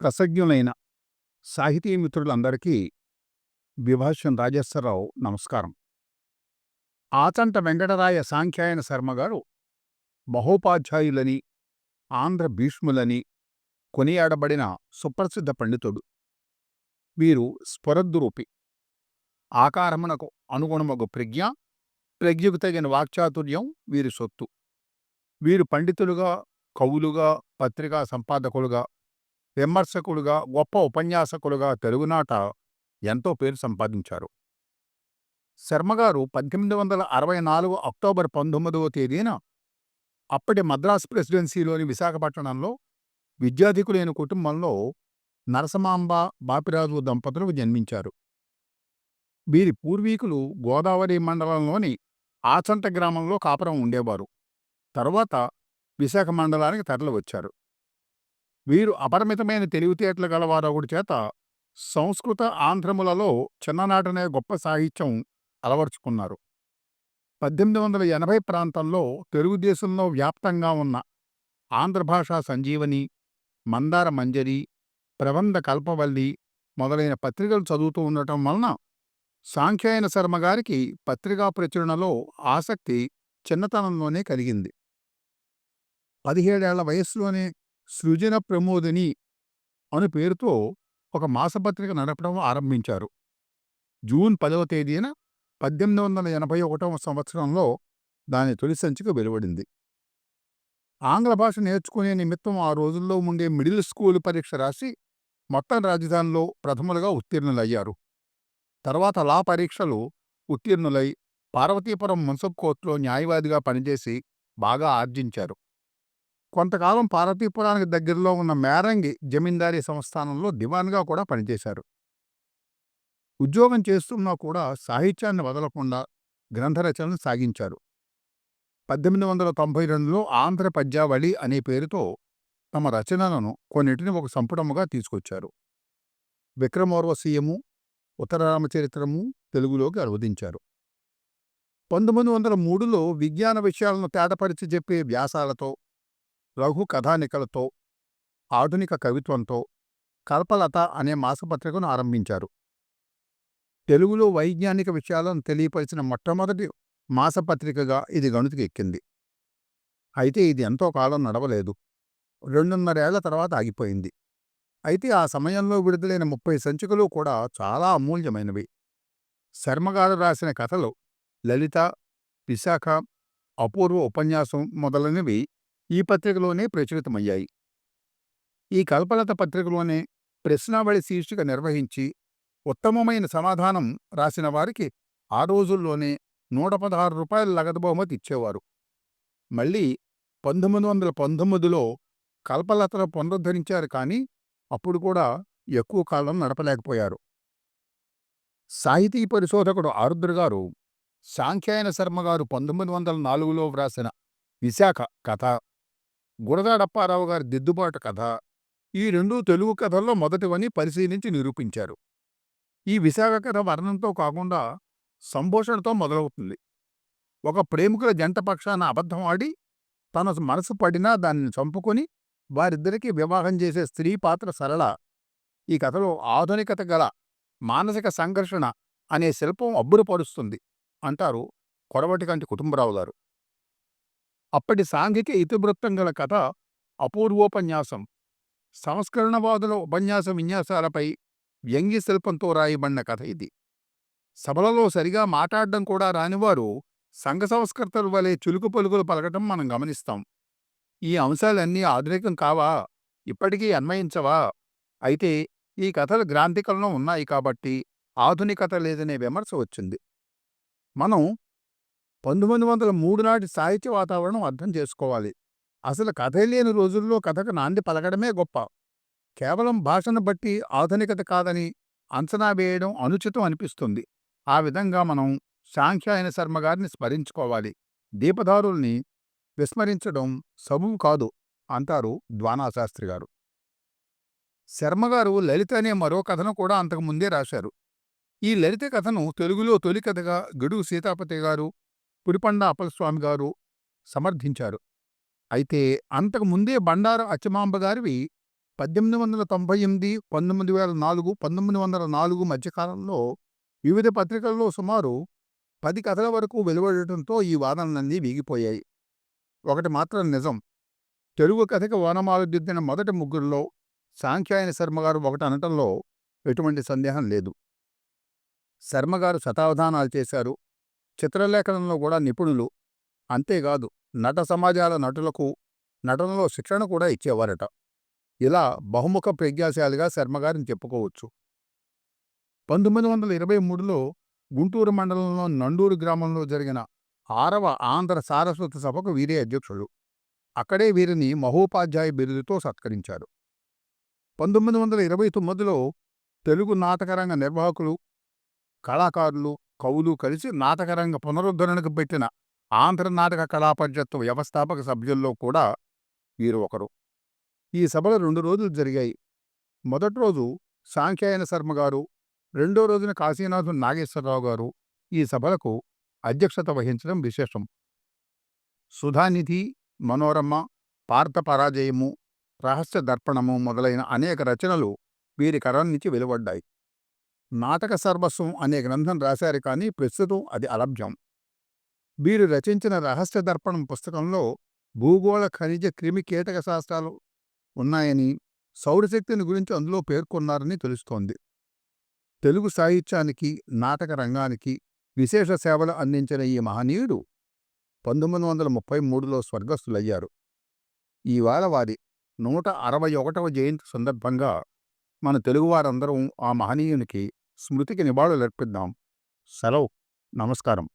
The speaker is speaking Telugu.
ప్రసజ్ఞులైన సాహితీ మిత్రులందరికీ విభాష్యం రాజేశ్వరరావు నమస్కారం. ఆచంట వెంకటరాయ సాంఖ్యాయన శర్మగారు మహోపాధ్యాయులని ఆంధ్ర భీష్ములని కొనియాడబడిన సుప్రసిద్ధ పండితుడు. వీరు స్ఫురద్రూపి. ఆకారమునకు అనుగుణమగు ప్రజ్ఞ ప్రజ్ఞకు తగిన వాక్చాతుర్యం వీరి సొత్తు. వీరు పండితులుగా కవులుగా పత్రికా సంపాదకులుగా విమర్శకులుగా గొప్ప ఉపన్యాసకులుగా తెలుగునాట ఎంతో పేరు సంపాదించారు. శర్మగారు పద్దెనిమిది వందల అరవై నాలుగు అక్టోబర్ పంతొమ్మిదవ తేదీన అప్పటి మద్రాసు ప్రెసిడెన్సీలోని విశాఖపట్టణంలో విద్యాధికులైన కుటుంబంలో నరసమాంబ బాపిరాజు దంపతులకు జన్మించారు. వీరి పూర్వీకులు గోదావరి మండలంలోని ఆచంట గ్రామంలో కాపురం ఉండేవారు. తరువాత విశాఖ మండలానికి తరలివచ్చారు వీరు అపరిమితమైన తెలివితేటలు గలవారొకటి చేత సంస్కృత ఆంధ్రములలో చిన్ననాటనే గొప్ప సాహిత్యం అలవర్చుకున్నారు. పద్దెనిమిది వందల ఎనభై ప్రాంతంలో తెలుగుదేశంలో వ్యాప్తంగా ఉన్న ఆంధ్రభాషా సంజీవని మందార మంజరి ప్రబంధ కల్పవల్లి మొదలైన పత్రికలు చదువుతూ ఉండటం వలన సాంఖ్యాయన శర్మ గారికి పత్రికా ప్రచురణలో ఆసక్తి చిన్నతనంలోనే కలిగింది. పదిహేడేళ్ళ వయస్సులోనే సృజన ప్రమోదిని అను పేరుతో ఒక మాసపత్రిక నడపడం ఆరంభించారు. జూన్ పదవ తేదీన పద్దెనిమిది వందల ఎనభై ఒకటవ సంవత్సరంలో దాని తొలి సంచిక వెలువడింది. ఆంగ్ల భాష నేర్చుకునే నిమిత్తం ఆ రోజుల్లో ఉండే మిడిల్ స్కూల్ పరీక్ష రాసి మొత్తం రాజధానిలో ప్రథములుగా ఉత్తీర్ణులయ్యారు. తర్వాత లా పరీక్షలు ఉత్తీర్ణులై పార్వతీపురం మున్సబ్ కోర్టులో న్యాయవాదిగా పనిచేసి బాగా ఆర్జించారు. కొంతకాలం పార్వతీపురానికి దగ్గరలో ఉన్న మేరంగి జమీందారీ సంస్థానంలో దివాన్గా కూడా పనిచేశారు. ఉద్యోగం చేస్తున్నా కూడా సాహిత్యాన్ని వదలకుండా గ్రంథరచనను సాగించారు. పద్దెనిమిది వందల తొంభై రెండులో ఆంధ్ర పద్యావళి అనే పేరుతో తమ రచనలను కొన్నిటిని ఒక సంపుటముగా తీసుకొచ్చారు. విక్రమోర్వశీయము ఉత్తరరామచరిత్రము తెలుగులోకి అనువదించారు. పంతొమ్మిది వందల మూడులో విజ్ఞాన విషయాలను తేటపరిచి చెప్పే వ్యాసాలతో లఘు కథానికలతో ఆధునిక కవిత్వంతో కల్పలత అనే మాసపత్రికను ఆరంభించారు. తెలుగులో వైజ్ఞానిక విషయాలను తెలియపరిచిన మొట్టమొదటి మాసపత్రికగా ఇది గణుతికెక్కింది అయితే ఇది ఎంతో కాలం నడవలేదు. రెండున్నరేళ్ళ తర్వాత ఆగిపోయింది. అయితే ఆ సమయంలో విడుదలైన ముప్పై సంచికలు కూడా చాలా అమూల్యమైనవి. శర్మగారు రాసిన కథలు లలిత విశాఖ అపూర్వ ఉపన్యాసం మొదలైనవి ఈ పత్రికలోనే ప్రచురితమయ్యాయి. ఈ కల్పలత పత్రికలోనే ప్రశ్నావళి శీర్షిక నిర్వహించి ఉత్తమమైన సమాధానం రాసిన వారికి ఆ రోజుల్లోనే నూట పదహారు రూపాయల నగదు బహుమతి ఇచ్చేవారు. మళ్ళీ పంతొమ్మిది వందల పంతొమ్మిదిలో కల్పలతను పునరుద్ధరించారు కానీ అప్పుడు కూడా ఎక్కువ కాలం నడపలేకపోయారు. సాహితీ పరిశోధకుడు ఆరుద్ర గారు సాంఖ్యాయన శర్మ గారు పంతొమ్మిది వందల నాలుగులో వ్రాసిన విశాఖ కథ గురదాడప్పారావు గారి దిద్దుబాటు కథ ఈ రెండు తెలుగు కథల్లో మొదటివని పరిశీలించి నిరూపించారు. ఈ విశాఖ కథ వర్ణంతో కాకుండా సంభోషణతో మొదలవుతుంది. ఒక ప్రేమికుల జంట పక్షాన అబద్ధం ఆడి తన మనసు పడినా దానిని చంపుకొని వారిద్దరికీ వివాహం చేసే స్త్రీ పాత్ర సరళ. ఈ కథలో ఆధునికత గల మానసిక సంఘర్షణ అనే శిల్పం అబ్బురపరుస్తుంది అంటారు కొడవటికంటి కుటుంబరావు గారు. అప్పటి సాంఘిక ఇతివృత్తం గల కథ అపూర్వోపన్యాసం. సంస్కరణవాదుల ఉపన్యాస విన్యాసాలపై వ్యంగ్య శిల్పంతో రాయబడిన కథ ఇది. సభలలో సరిగా మాట్లాడడం కూడా రానివారు సంఘ సంస్కర్తల వలె చులుకు పలుకులు పలకటం మనం గమనిస్తాం. ఈ అంశాలన్నీ ఆధునికం కావా? ఇప్పటికీ అన్వయించవా? అయితే ఈ కథలు గ్రాంధికంలో ఉన్నాయి కాబట్టి ఆధునికత లేదనే విమర్శ వచ్చింది. మనం పంతొమ్మిది వందల మూడు నాటి సాహిత్య వాతావరణం అర్థం చేసుకోవాలి. అసలు కథ లేని రోజుల్లో కథకు నాంది పలకడమే గొప్ప. కేవలం భాషను బట్టి ఆధునికత కాదని అంచనా వేయడం అనుచితం అనిపిస్తుంది. ఆ విధంగా మనం సాంఖ్యాయన శర్మ గారిని స్మరించుకోవాలి. దీపదారుల్ని విస్మరించడం సబువు కాదు అంటారు ద్వానాశాస్త్రి గారు. శర్మగారు లలిత అనే మరో కథను కూడా అంతకుముందే రాశారు. ఈ లలిత కథను తెలుగులో తొలి కథగా గడుగు సీతాపతి గారు పురిపండ అప్పలస్వామి గారు సమర్థించారు. అయితే అంతకు ముందే బండారు అచ్చమాంబ గారివి పద్దెనిమిది వందల తొంభై ఎనిమిది పంతొమ్మిది వేల నాలుగు పంతొమ్మిది వందల నాలుగు మధ్యకాలంలో వివిధ పత్రికల్లో సుమారు పది కథల వరకు వెలువడటంతో ఈ వాదనలన్నీ వీగిపోయాయి. ఒకటి మాత్రం నిజం. తెలుగు కథకి వనమాలుదిద్దిన మొదటి ముగ్గురులో సాంఖ్యాయన శర్మగారు ఒకటి అనటంలో ఎటువంటి సందేహం లేదు. శర్మగారు శతావధానాలు చేశారు. చిత్రలేఖనంలో కూడా నిపుణులు అంతేకాదు నట సమాజాల నటులకు నటనలో శిక్షణ కూడా ఇచ్చేవారట. ఇలా బహుముఖ ప్రజ్ఞాశాలిగా శర్మగారిని చెప్పుకోవచ్చు. పంతొమ్మిది వందల ఇరవై మూడులో గుంటూరు మండలంలో నండూరు గ్రామంలో జరిగిన ఆరవ ఆంధ్ర సారస్వత సభకు వీరే అధ్యక్షుడు అక్కడే వీరిని మహోపాధ్యాయ బిరుదుతో సత్కరించారు. పంతొమ్మిది వందల ఇరవై తొమ్మిదిలో తెలుగు నాటకరంగ నిర్వాహకులు కళాకారులు కవులు కలిసి నాటకరంగ పునరుద్ధరణకు పెట్టిన ఆంధ్ర నాటక కళాపరిషత్తు వ్యవస్థాపక సభ్యుల్లో కూడా వీరు ఒకరు. ఈ సభలు రెండు రోజులు జరిగాయి. మొదటి రోజు సాంఖ్యాయన శర్మ గారు రెండో రోజున కాశీనాథు నాగేశ్వరరావు గారు ఈ సభలకు అధ్యక్షత వహించడం విశేషం. సుధానిధి మనోరమ పార్థ పరాజయము రహస్య దర్పణము మొదలైన అనేక రచనలు వీరి కరం నుంచి వెలువడ్డాయి. నాటక సర్వస్వం అనే గ్రంథం రాశారు కానీ ప్రస్తుతం అది అలభ్యం. వీరు రచించిన రహస్య దర్పణం పుస్తకంలో భూగోళ ఖనిజ క్రిమి కీటక శాస్త్రాలు ఉన్నాయని సౌరశక్తిని గురించి అందులో పేర్కొన్నారని తెలుస్తోంది. తెలుగు సాహిత్యానికి నాటక రంగానికి విశేష సేవలు అందించిన ఈ మహనీయుడు పంతొమ్మిది వందల ముప్పై మూడులో స్వర్గస్థులయ్యారు. ఈవేళ వారి నూట అరవై ఒకటవ జయంతి సందర్భంగా మన తెలుగువారందరం ఆ మహనీయునికి స్మృతికి నివాళులర్పిద్దాం. సెలవు. నమస్కారం.